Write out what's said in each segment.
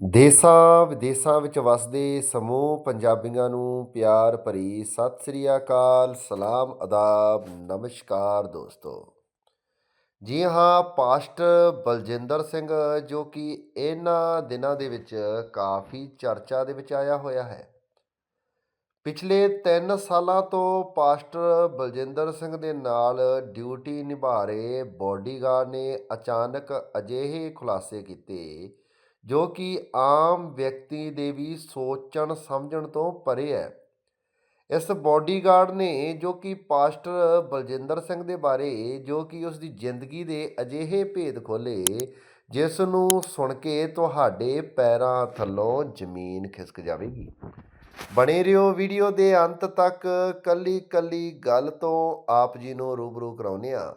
ਦੇਸਾਂ ਵਿਦੇਸਾਂ ਵਿੱਚ ਵਸਦੇ ਸਮੂਹ ਪੰਜਾਬੀਆਂ ਨੂੰ ਪਿਆਰ ਭਰੀ ਸਤਿ ਸ੍ਰੀ ਅਕਾਲ, ਸਲਾਮ, ਅਦਾਬ, ਨਮਸਕਾਰ ਦੋਸਤੋ। ਜੀ ਹਾਂ, ਪਾਸਟਰ ਬਲਜਿੰਦਰ ਸਿੰਘ ਜੋ ਕਿ ਇਹਨਾਂ ਦਿਨਾਂ ਦੇ ਵਿੱਚ ਕਾਫੀ ਚਰਚਾ ਦੇ ਵਿੱਚ ਆਇਆ ਹੋਇਆ ਹੈ। ਪਿਛਲੇ 3 ਸਾਲਾਂ ਤੋਂ ਪਾਸਟਰ ਬਲਜਿੰਦਰ ਸਿੰਘ ਦੇ ਨਾਲ ਡਿਊਟੀ ਨਿਭਾ ਰਹੇ ਬੋਡੀਗਾਰਡ ਨੇ ਅਚਾਨਕ ਅਜਿਹੇ ਖੁਲਾਸੇ ਕੀਤੇ ਜੋ ਕਿ ਆਮ ਵਿਅਕਤੀ ਦੇ ਵੀ ਸੋਚਣ, ਸਮਝਣ ਤੋਂ ਪਰੇ ਹੈ। ਇਸ ਬੋਡੀਗਾਰਡ ਨੇ ਜੋ ਕਿ ਪਾਸਟਰ ਬਲਜਿੰਦਰ ਸਿੰਘ ਦੇ ਬਾਰੇ, ਜੋ ਕਿ ਉਸ ਦੀ ਜ਼ਿੰਦਗੀ ਦੇ ਅਜਿਹੇ ਭੇਦ ਖੋਲੇ ਜਿਸ ਨੂੰ ਸੁਣ ਕੇ ਤੁਹਾਡੇ ਪੈਰਾਂ ਥੱਲੋਂ ਜ਼ਮੀਨ ਖਿਸਕ ਜਾਵੇਗੀ। ਬਣੇ ਰਹੋ ਵੀਡੀਓ ਦੇ ਅੰਤ ਤੱਕ। ਕੱਲੀ ਕੱਲੀ ਗੱਲ ਤੋਂ ਆਪ ਜੀ ਨੂੰ ਰੂਬਰੂ ਕਰਾਉਂਦੇ ਆ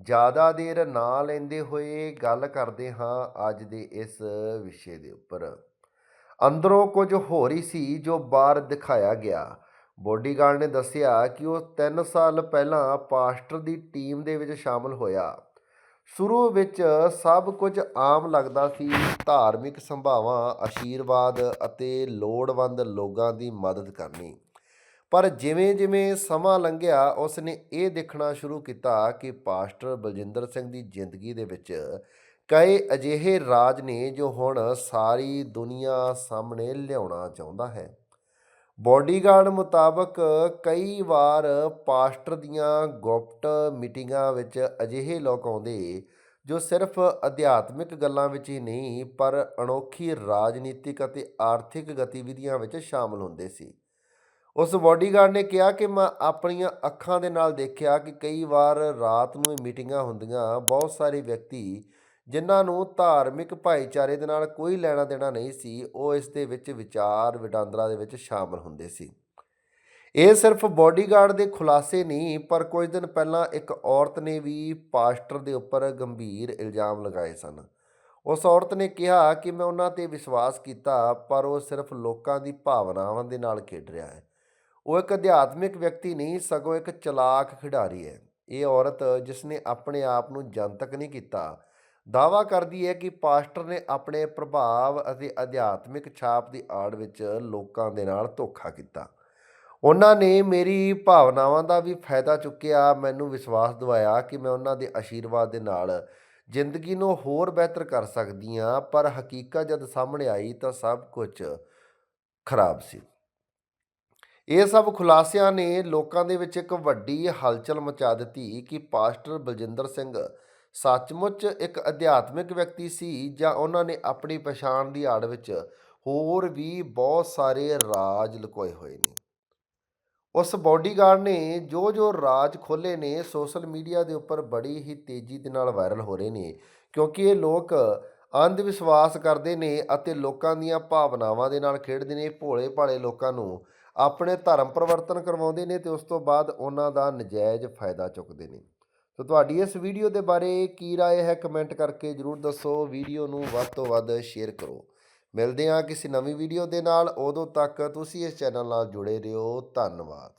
ਜ਼ਿਆਦਾ ਦੇਰ ਨਾ ਲੈਂਦੇ ਹੋਏ ਗੱਲ ਕਰਦੇ ਹਾਂ ਅੱਜ ਦੇ ਇਸ ਵਿਸ਼ੇ ਦੇ ਉੱਪਰ। ਅੰਦਰੋਂ ਕੁਝ ਹੋਰ ਹੀ ਸੀ ਜੋ ਬਾਹਰ ਦਿਖਾਇਆ ਗਿਆ। ਬੋਡੀਗਾਰਡ ਨੇ ਦੱਸਿਆ ਕਿ ਉਹ 3 ਸਾਲ ਪਹਿਲਾਂ ਪਾਸਟਰ ਦੀ ਟੀਮ ਦੇ ਵਿੱਚ ਸ਼ਾਮਲ ਹੋਇਆ। ਸ਼ੁਰੂ ਵਿੱਚ ਸਭ ਕੁਝ ਆਮ ਲੱਗਦਾ ਸੀ, ਧਾਰਮਿਕ ਸੰਭਾਵਾਂ ਆਸ਼ੀਰਵਾਦ ਅਤੇ ਲੋੜਵੰਦ ਲੋਕਾਂ ਦੀ ਮਦਦ ਕਰਨੀ। ਪਰ ਜਿਵੇਂ-ਜਿਵੇਂ ਸਮਾਂ ਲੰਘਿਆ ਉਸ ਨੇ ਇਹ ਦੇਖਣਾ ਸ਼ੁਰੂ ਕੀਤਾ ਕਿ ਪਾਸਟਰ ਬਲਜਿੰਦਰ ਸਿੰਘ ਦੀ ਜ਼ਿੰਦਗੀ ਦੇ ਵਿੱਚ ਕਈ ਅਜਿਹੇ ਰਾਜ ਨੇ ਜੋ ਹੁਣ ਸਾਰੀ ਦੁਨੀਆ ਸਾਹਮਣੇ ਲਿਆਉਣਾ ਚਾਹੁੰਦਾ ਹੈ। ਬੋਡੀਗਾਰਡ ਮੁਤਾਬਕ ਕਈ ਵਾਰ ਪਾਸਟਰ ਦੀਆਂ ਗੁਪਤ ਮੀਟਿੰਗਾਂ ਵਿੱਚ ਅਜਿਹੇ ਲੋਕ ਆਉਂਦੇ ਜੋ ਸਿਰਫ ਅਧਿਆਤਮਿਕ ਗੱਲਾਂ ਵਿੱਚ ਹੀ ਨਹੀਂ, ਪਰ ਅਨੋਖੀ ਰਾਜਨੀਤਿਕ ਅਤੇ ਆਰਥਿਕ ਗਤੀਵਿਧੀਆਂ ਵਿੱਚ ਸ਼ਾਮਲ ਹੁੰਦੇ ਸੀ। ਉਸ ਬਾਡੀਗਾਰਡ ਨੇ ਕਿਹਾ ਕਿ ਮੈਂ ਆਪਣੀਆਂ ਅੱਖਾਂ ਦੇ ਨਾਲ ਦੇਖਿਆ ਕਿ ਕਈ ਵਾਰ ਰਾਤ ਨੂੰ ਇਹ ਮੀਟਿੰਗਾਂ ਹੁੰਦੀਆਂ, ਬਹੁਤ ਸਾਰੇ ਵਿਅਕਤੀ ਜਿਨ੍ਹਾਂ ਨੂੰ ਧਾਰਮਿਕ ਭਾਈਚਾਰੇ ਦੇ ਨਾਲ ਕੋਈ ਲੈਣਾ ਦੇਣਾ ਨਹੀਂ ਸੀ, ਉਹ ਇਸ ਦੇ ਵਿੱਚ ਵਿਚਾਰ ਵਟਾਂਦਰਾ ਦੇ ਵਿੱਚ ਸ਼ਾਮਲ ਹੁੰਦੇ ਸੀ। ਇਹ ਸਿਰਫ ਬਾਡੀਗਾਰਡ ਦੇ ਖੁਲਾਸੇ ਨਹੀਂ, ਪਰ ਕੁਝ ਦਿਨ ਪਹਿਲਾਂ ਇੱਕ ਔਰਤ ਨੇ ਵੀ ਪਾਸਟਰ ਦੇ ਉੱਪਰ ਗੰਭੀਰ ਇਲਜ਼ਾਮ ਲਗਾਏ ਸਨ। ਉਸ ਔਰਤ ਨੇ ਕਿਹਾ ਕਿ ਮੈਂ ਉਹਨਾਂ ਤੇ ਵਿਸ਼ਵਾਸ ਕੀਤਾ, ਪਰ ਉਹ ਸਿਰਫ ਲੋਕਾਂ ਦੀ ਭਾਵਨਾਵਾਂ ਦੇ ਨਾਲ ਖੇਡ ਰਿਹਾ ਹੈ। ਉਹ ਇੱਕ ਅਧਿਆਤਮਿਕ ਵਿਅਕਤੀ ਨਹੀਂ, ਸਗੋਂ ਇੱਕ ਚਲਾਕ ਖਿਡਾਰੀ ਹੈ। ਇਹ ਔਰਤ ਜਿਸ ਨੇ ਆਪਣੇ ਆਪ ਨੂੰ ਜਨਤਕ ਨਹੀਂ ਕੀਤਾ ਦਾਵਾ ਕਰਦੀ ਹੈ ਕਿ ਪਾਸਟਰ ਨੇ ਆਪਣੇ ਪ੍ਰਭਾਵ ਅਤੇ ਅਧਿਆਤਮਿਕ ਛਾਪ ਦੀ ਆੜ ਵਿੱਚ ਲੋਕਾਂ ਦੇ ਨਾਲ ਧੋਖਾ ਕੀਤਾ। ਉਹਨਾਂ ਨੇ ਮੇਰੀ ਭਾਵਨਾਵਾਂ ਦਾ ਵੀ ਫਾਇਦਾ ਚੁੱਕਿਆ, ਮੈਨੂੰ ਵਿਸ਼ਵਾਸ ਦਿਵਾਇਆ ਕਿ ਮੈਂ ਉਹਨਾਂ ਦੇ ਆਸ਼ੀਰਵਾਦ ਦੇ ਨਾਲ ਜ਼ਿੰਦਗੀ ਨੂੰ ਹੋਰ ਬਿਹਤਰ ਕਰ ਸਕਦੀ ਹਾਂ, ਪਰ ਹਕੀਕਤ ਜਦ ਸਾਹਮਣੇ ਆਈ ਤਾਂ ਸਭ ਕੁਝ ਖਰਾਬ ਸੀ। ਇਹ ਸਭ ਖੁਲਾਸਿਆਂ ਨੇ ਲੋਕਾਂ ਦੇ ਵਿੱਚ ਇੱਕ ਵੱਡੀ ਹਲਚਲ ਮਚਾ ਦਿੱਤੀ ਕਿ ਪਾਸਟਰ ਬਲਜਿੰਦਰ ਸਿੰਘ ਸੱਚਮੁੱਚ ਇੱਕ ਅਧਿਆਤਮਿਕ ਵਿਅਕਤੀ ਸੀ ਜਾਂ ਉਹਨਾਂ ਨੇ ਆਪਣੀ ਪਛਾਣ ਦੀ ਆੜ ਵਿੱਚ ਹੋਰ ਵੀ ਬਹੁਤ ਸਾਰੇ ਰਾਜ ਲੁਕੋਏ ਹੋਏ ਨੇ। ਉਸ ਬਾਡੀਗਾਰਡ ਨੇ ਜੋ ਜੋ ਰਾਜ ਖੋਲੇ ਨੇ, ਸੋਸ਼ਲ ਮੀਡੀਆ ਦੇ ਉੱਪਰ ਬੜੀ ਹੀ ਤੇਜ਼ੀ ਦੇ ਨਾਲ ਵਾਇਰਲ ਹੋ ਰਹੇ ਨੇ, ਕਿਉਂਕਿ ਇਹ ਲੋਕ ਅੰਧ ਵਿਸ਼ਵਾਸ ਕਰਦੇ ਨੇ ਅਤੇ ਲੋਕਾਂ ਦੀਆਂ ਭਾਵਨਾਵਾਂ ਦੇ ਨਾਲ ਖੇਡਦੇ ਨੇ ਭੋਲੇ ਭਾਲੇ ਲੋਕਾਂ ਨੂੰ ਆਪਣੇ ਧਰਮ ਪਰਿਵਰਤਨ ਕਰਵਾਉਂਦੇ ਨੇ ਤੇ ਉਸ ਤੋਂ ਬਾਅਦ ਉਹਨਾਂ ਦਾ ਨਜਾਇਜ਼ ਫਾਇਦਾ ਚੁੱਕਦੇ ਨੇ ਸੋ ਤੁਹਾਡੀ ਇਸ ਵੀਡੀਓ ਦੇ ਬਾਰੇ ਕੀ رائے ਹੈ ਕਮੈਂਟ ਕਰਕੇ ਜਰੂਰ ਦੱਸੋ ਵੀਡੀਓ ਨੂੰ ਵੱਧ ਤੋਂ ਵੱਧ ਸ਼ੇਅਰ ਕਰੋ ਮਿਲਦੇ ਹਾਂ ਕਿਸੇ ਨਵੀਂ ਵੀਡੀਓ ਦੇ ਨਾਲ ਉਦੋਂ ਤੱਕ ਤੁਸੀਂ ਇਸ ਚੈਨਲ ਨਾਲ ਜੁੜੇ ਰਹੋ ਧੰਨਵਾਦ